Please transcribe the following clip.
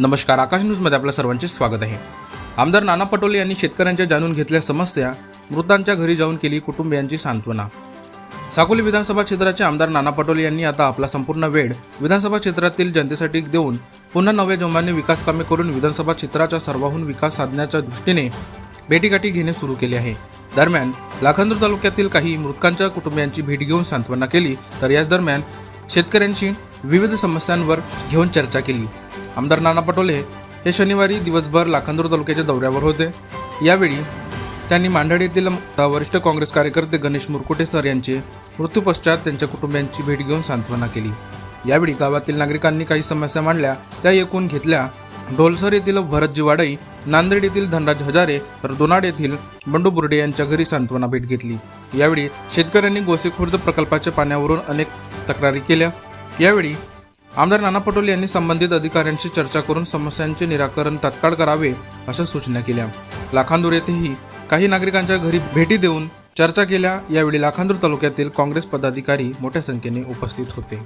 नमस्कार आकाश न्यूजमध्ये आपल्या सर्वांचे स्वागत आहे. आमदार नाना पटोले यांनी शेतकऱ्यांच्या जाणून घेतल्या समस्या मृतांच्या घरी जाऊन केली कुटुंबियांची सांत्वना. साकोली विधानसभा क्षेत्राचे आमदार नाना पटोले यांनी आता आपला संपूर्ण वेळ विधानसभा क्षेत्रातील जनतेसाठी देऊन पुन्हा नव्या जोमाने विकास कामे करून विधानसभा क्षेत्राचा सर्वाहून विकास साधण्याच्या दृष्टीने भेटीगाठी घेणे सुरू केले आहे. दरम्यान लाखांदूर तालुक्यातील काही मृतकांच्या कुटुंबियांची भेट घेऊन सांत्वना केली तर याच दरम्यान शेतकऱ्यांशी विविध समस्यांवर घेऊन चर्चा केली. आमदार नाना पटोले हे शनिवारी दिवसभर लाखांदूर तालुक्याच्या दौऱ्यावर होते. यावेळी त्यांनी मांडळ येथील वरिष्ठ काँग्रेस कार्यकर्ते गणेश मुरकुटे सर यांचे मृत्यूपश्चात त्यांच्या कुटुंबियांची भेट घेऊन सांत्वना केली. यावेळी गावातील नागरिकांनी काही समस्या मांडल्या त्या ऐकून घेतल्या ढोलसर येथील भरतजी वाडई नांदेड येथील धनराज हजारे तर दोनाड येथील बंडू बुर्डे यांच्या घरी सांत्वना भेट घेतली. यावेळी शेतकऱ्यांनी गोसेखुर्द प्रकल्पाच्या पाण्यावरून अनेक तक्रारी केल्या. यावेळी आमदार नाना पटोले यांनी संबंधित अधिकाऱ्यांशी चर्चा करून समस्यांचे निराकरण तात्काळ करावे अशा सूचना केल्या. लाखांदूर येथेही काही नागरिकांच्या घरी भेटी देऊन चर्चा केल्या. यावेळी लाखांदूर तालुक्यातील काँग्रेस पदाधिकारी मोठ्या संख्येने उपस्थित होते.